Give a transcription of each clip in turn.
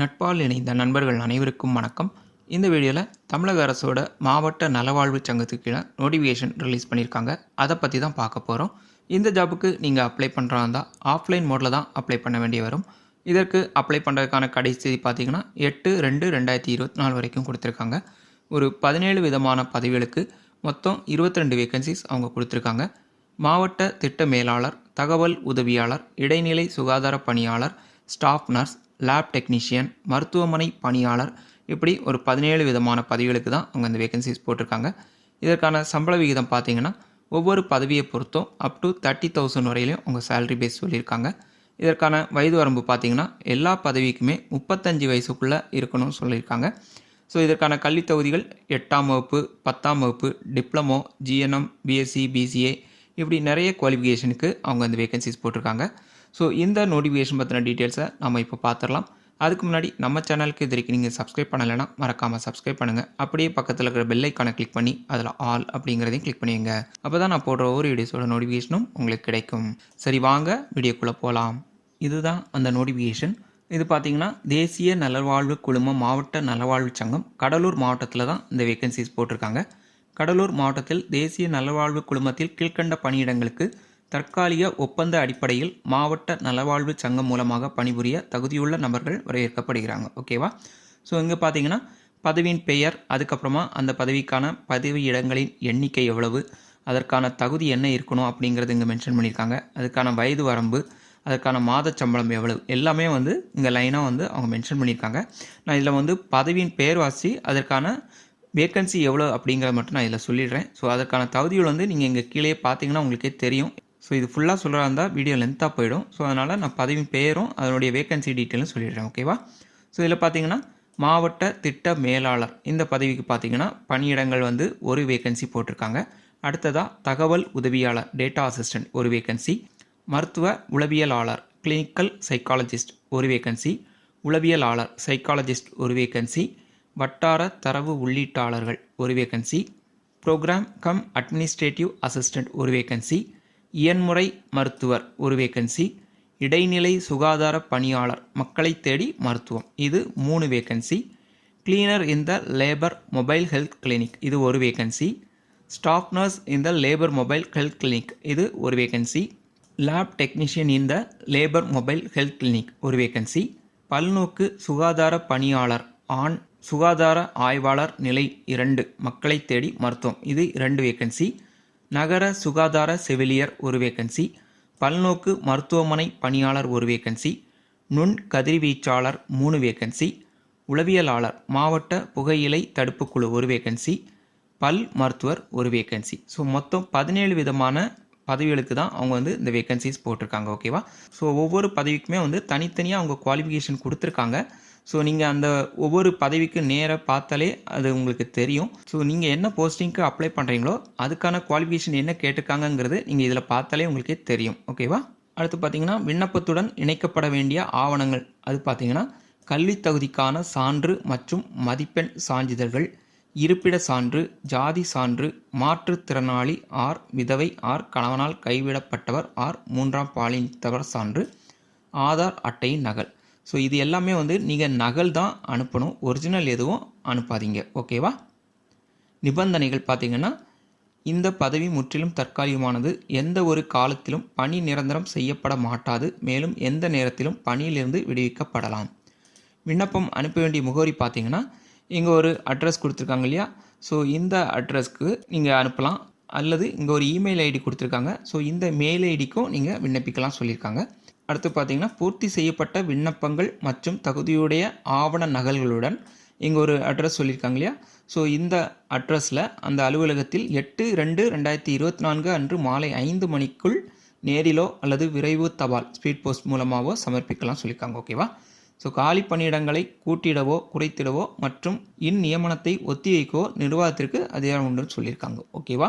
நட்பால் இணைந்த நண்பர்கள் அனைவருக்கும் வணக்கம். இந்த வீடியோவில் தமிழக அரசோட மாவட்ட நலவாழ்வு சங்கத்துக்கு கீழே நோட்டிஃபிகேஷன் ரிலீஸ் பண்ணியிருக்காங்க அதை பற்றி தான் பார்க்க போகிறோம் இந்த ஜாபுக்கு நீங்கள் அப்ளை பண்ணுறா இருந்தால் ஆஃப்லைன் மோடில் தான் அப்ளை பண்ண வேண்டி வரும். இதற்கு அப்ளை பண்ணுறதுக்கான கடைசி பார்த்தீங்கன்னா எட்டு ரெண்டு ரெண்டாயிரத்தி இருபத்தி நாலு வரைக்கும் கொடுத்துருக்காங்க. ஒரு பதினேழு விதமான பதவிகளுக்கு மொத்தம் 22 ரெண்டு வேகன்சிஸ் அவங்க கொடுத்துருக்காங்க. மாவட்ட திட்ட மேலாளர் தகவல் உதவியாளர் இடைநிலை சுகாதார பணியாளர் ஸ்டாஃப் நர்ஸ் லேப் டெக்னீஷியன் மருத்துவமனை பணியாளர் இப்படி ஒரு பதினேழு விதமான பதவிகளுக்கு தான் அவங்க இந்த வேகன்சிஸ் போட்டிருக்காங்க. இதற்கான சம்பள விகிதம் பார்த்தீங்கன்னா ஒவ்வொரு பதவியை பொறுத்தும் அப் டு தேர்ட்டி தௌசண்ட் வரையிலையும் அவங்க சேலரி பேஸ் சொல்லியிருக்காங்க. இதற்கான வயது வரம்பு பார்த்தீங்கன்னா எல்லா பதவிக்குமே முப்பத்தஞ்சு வயசுக்குள்ளே இருக்கணும்னு சொல்லியிருக்காங்க. ஸோ இதற்கான கல்வித் தகுதிகள் எட்டாம் வகுப்பு பத்தாம் வகுப்பு டிப்ளமோ ஜிஎன்எம் பிஎஸ்சி பிசிஏ இப்படி நிறைய குவாலிஃபிகேஷனுக்கு அவங்க அந்த வேகன்சிஸ் போட்டிருக்காங்க. ஸோ இந்த நோட்டிஃபிகேஷன் பற்றின டீட்டெயில்ஸை நம்ம இப்போ பார்த்துடலாம் அதுக்கு முன்னாடி நம்ம சேனலுக்கு இது வரைக்கும் நீங்கள் சப்ஸ்கிரைப் பண்ணலைன்னா மறக்காமல் சப்ஸ்கிரைப் பண்ணுங்கள் அப்படியே பக்கத்தில் இருக்கிற பெல் கிளிக் பண்ணி அதில் ஆல் அப்படிங்கிறதையும் கிளிக் பண்ணிடுங்க. அப்போ தான் நான் போடுற ஒவ்வொரு வீடியோஸோட நோட்டிஃபிகேஷனும் உங்களுக்கு கிடைக்கும். சரி வாங்க வீடியோக்குள்ளே போகலாம் இதுதான் அந்த நோட்டிஃபிகேஷன் இது பார்த்தீங்கன்னா தேசிய நலவாழ்வு குழுமம் மாவட்ட நலவாழ்வு சங்கம் கடலூர் மாவட்டத்தில் தான் இந்த வேகன்சிஸ் போட்டிருக்காங்க. கடலூர் மாவட்டத்தில் தேசிய நலவாழ்வு குழுமத்தில் கீழ்க்கண்ட பணியிடங்களுக்கு தற்காலிக ஒப்பந்த அடிப்படையில் மாவட்ட நலவாழ்வு சங்கம் மூலமாக பணிபுரிய தகுதியுள்ள நபர்கள் வரவேற்கப்படுகிறாங்க. ஓகேவா ஸோ இங்கே பார்த்தீங்கன்னா பதவியின் பெயர் அதுக்கப்புறமா அந்த பதவிக்கான பதவி இடங்களின் எண்ணிக்கை எவ்வளவு அதற்கான தகுதி என்ன இருக்கணும் அப்படிங்கிறது இங்கே மென்ஷன் பண்ணியிருக்காங்க. அதுக்கான வயது வரம்பு அதற்கான மாத சம்பளம் எவ்வளவு எல்லாமே வந்து இங்கே லைனாக வந்து அவங்க மென்ஷன் பண்ணியிருக்காங்க. நான் இதில் வந்து பதவியின் பெயர் வாசி அதற்கான வேக்கன்சி எவ்வளோ அப்படிங்கிறத மட்டும் நான் இதில் சொல்லிடுறேன். ஸோ அதற்கான தகுதிகள் வந்து நீங்கள் இங்கே கீழே பார்த்தீங்கன்னா உங்களுக்கே தெரியும். ஸோ இது ஃபுல்லாக சொல்கிறா இருந்தால் வீடியோ லென்த்தாக போயிடும். ஸோ அதனால் நான் பதவி பெயரும் அதனுடைய வேக்கன்சி டீட்டெயிலும் சொல்லிடுறேன் ஓகேவா ஸோ இதில் பார்த்தீங்கன்னா மாவட்ட திட்ட மேலாளர். இந்த பதவிக்கு பார்த்தீங்கன்னா பணியிடங்கள் வந்து ஒரு வேக்கன்சி போட்டிருக்காங்க. அடுத்ததாக தகவல் உதவியாளர் டேட்டா அசிஸ்டன்ட் ஒரு வேக்கன்சி மருத்துவ உளவியலாளர் கிளினிக்கல் சைக்காலஜிஸ்ட் ஒரு வேக்கன்சி உளவியலாளர் சைக்காலஜிஸ்ட் ஒரு வேக்கன்சி வட்டார தரவு உள்ளீட்டாளர்கள் ஒரு vacancy program cum administrative assistant ஒரு வேக்கன்சி இயன்முறை மருத்துவர் ஒரு வேக்கன்சி இடைநிலை சுகாதார பணியாளர் மக்களை தேடி மருத்துவம். இது மூணு vacancy cleaner in the labour mobile health clinic இது ஒரு vacancy staff nurse in the labour mobile health clinic இது ஒரு vacancy lab technician in the labour mobile health clinic ஒரு வேக்கன்சி பல்நோக்கு சுகாதார பணியாளர் ஆண் சுகாதார ஆய்வாளர் நிலை இரண்டு மக்களை தேடி மருத்துவம். இது இரண்டு வேக்கன்சி நகர சுகாதார செவிலியர் ஒரு வேக்கன்சி பல்நோக்கு மருத்துவமனை பணியாளர் ஒரு வேக்கன்சி நுண் கதிர்வீச்சாளர் மூணு வேக்கன்சி உளவியலாளர் மாவட்ட புகையிலை தடுப்பு குழு ஒரு வேக்கன்சி பல் மருத்துவர் ஒரு வேக்கன்சி ஸோ மொத்தம் பதினேழு விதமான பதவிகளுக்கு தான் அவங்க வந்து இந்த வேகன்சிஸ் போட்டிருக்காங்க ஓகேவா ஸோ ஒவ்வொரு பதவிக்குமே வந்து தனித்தனியாக அவங்க குவாலிஃபிகேஷன் கொடுத்துருக்காங்க. ஸோ நீங்கள் அந்த ஒவ்வொரு பதவிக்கு நேராக பார்த்தாலே அது உங்களுக்கு தெரியும். ஸோ நீங்கள் என்ன போஸ்டிங்க்கு அப்ளை பண்ணுறீங்களோ அதுக்கான குவாலிஃபிகேஷன் என்ன கேட்டிருக்காங்கங்கிறது நீங்கள் இதில் பார்த்தாலே உங்களுக்கே தெரியும். ஓகேவா அடுத்து பார்த்தீங்கன்னா விண்ணப்பத்துடன் இணைக்கப்பட வேண்டிய ஆவணங்கள். அது பார்த்தீங்கன்னா கல்வி தகுதிக்கான சான்று மற்றும் மதிப்பெண் சான்றிதழ்கள் இருப்பிட சான்று ஜாதி சான்று மாற்றுத்திறனாளி ஆர் விதவை ஆர் கணவனால் கைவிடப்பட்டவர் ஆர் மூன்றாம் பாலினத்தவர் சான்று ஆதார் அட்டையின் நகல். ஸோ இது எல்லாமே வந்து நீங்கள் நகல் தான் அனுப்பணும். ஒரிஜினல் எதுவும் அனுப்பாதீங்க. ஓகேவா நிபந்தனைகள் பார்த்தீங்கன்னா இந்த பதவி முற்றிலும் தற்காலிகமானது. எந்த ஒரு காலத்திலும் பணி நிரந்தரம் செய்யப்பட மாட்டாது. மேலும் எந்த நேரத்திலும் பணியிலிருந்து விடுவிக்கப்படலாம். விண்ணப்பம் அனுப்ப வேண்டிய முகவரி பார்த்தீங்கன்னா இங்கே ஒரு அட்ரஸ் கொடுத்துருக்காங்க இல்லையா? ஸோ இந்த அட்ரஸ்க்கு நீங்கள் அனுப்பலாம். அல்லது இங்கே ஒரு இமெயில் ஐடி கொடுத்துருக்காங்க. ஸோ இந்த மெயில் ஐடிக்கும் நீங்கள் விண்ணப்பிக்கலாம் சொல்லியிருக்காங்க. அடுத்து பார்த்தீங்கன்னா பூர்த்தி செய்யப்பட்ட விண்ணப்பங்கள் மற்றும் தகுதியுடைய ஆவண நகல்களுடன் இங்கே ஒரு அட்ரஸ் சொல்லியிருக்காங்க இல்லையா? ஸோ இந்த அட்ரஸில் அந்த அலுவலகத்தில் எட்டு ரெண்டு ரெண்டாயிரத்தி இருபத்தி நான்கு அன்று மாலை ஐந்து மணிக்குள் நேரிலோ அல்லது விரைவு தபால் ஸ்பீட் போஸ்ட் மூலமாகவோ சமர்ப்பிக்கலாம் சொல்லியிருக்காங்க ஓகேவா ஸோ காலி பணியிடங்களை கூட்டிடவோ குறைத்திடவோ மற்றும் இந்நியமனத்தை ஒத்திவைக்கவோ நிர்வாகத்திற்கு அதிகாரம் உண்டுன்னு சொல்லியிருக்காங்க ஓகேவா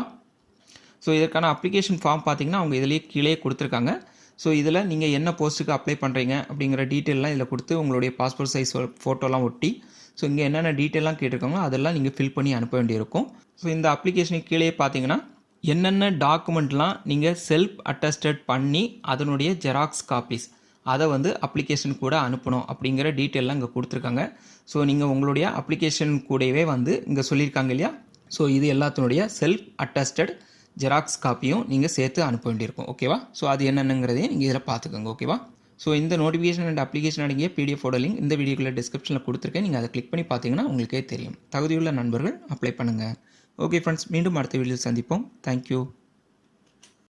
ஸோ இதற்கான அப்ளிகேஷன் ஃபார்ம் பார்த்தீங்கன்னா அவங்க இதிலேயே கீழே கொடுத்துருக்காங்க. ஸோ இதில் நீங்கள் என்ன போஸ்ட்டுக்கு அப்ளை பண்ணுறீங்க அப்படிங்கிற டீட்டெயிலாம் இதில் கொடுத்து உங்களுடைய பாஸ்போர்ட் சைஸ் ஃபோட்டோலாம் ஒட்டி ஸோ இங்கே என்னென்ன டீட்டெயிலாம் கேட்டிருக்காங்களோ அதெல்லாம் நீங்கள் ஃபில் பண்ணி அனுப்ப வேண்டியிருக்கும். ஸோ இந்த அப்ளிகேஷனுக்கு கீழே பார்த்தீங்கன்னா என்னென்ன டாக்குமெண்ட்லாம் நீங்கள் செல்ஃப் அட்டஸ்டட் பண்ணி அதனுடைய ஜெராக்ஸ் காப்பீஸ் அதை வந்து அப்ளிகேஷன் கூட அனுப்பணும் அப்படிங்கிற டீட்டெயிலாம் இங்கே கொடுத்துருக்காங்க. ஸோ நீங்கள் உங்களுடைய அப்ளிகேஷன் கூடவே வந்து இங்கே சொல்லியிருக்காங்க இல்லையா? ஸோ இது எல்லாத்தினுடைய செல்ஃப் அட்டஸ்டட் ஜெராக்ஸ் காப்பியும் நீங்கள் சேர்த்து அனுப்ப வேண்டியிருக்கும். ஓகேவா ஸோ அது என்னென்னங்கிறதையும் நீங்கள் இதில் பார்த்துக்கோங்க ஓகேவா ஸோ இந்த நோட்டிஃபிகேஷன் அண்ட் அப்ளிகேஷன் அடங்கிய பிடிஎஃபோட லிங்க் இந்த வீடியோக்குள்ள டிஸ்கிரிப்ஷனில் கொடுத்துருக்கேன். நீங்கள் அதை கிளிக் பண்ணி பார்த்தீங்கன்னா உங்களுக்கே தெரியும். தகுதியுள்ள நண்பர்கள் அப்ளை பண்ணுங்கள் ஓகே ஃப்ரெண்ட்ஸ் மீண்டும் அடுத்த வீடியோ சந்திப்போம். தேங்க்யூ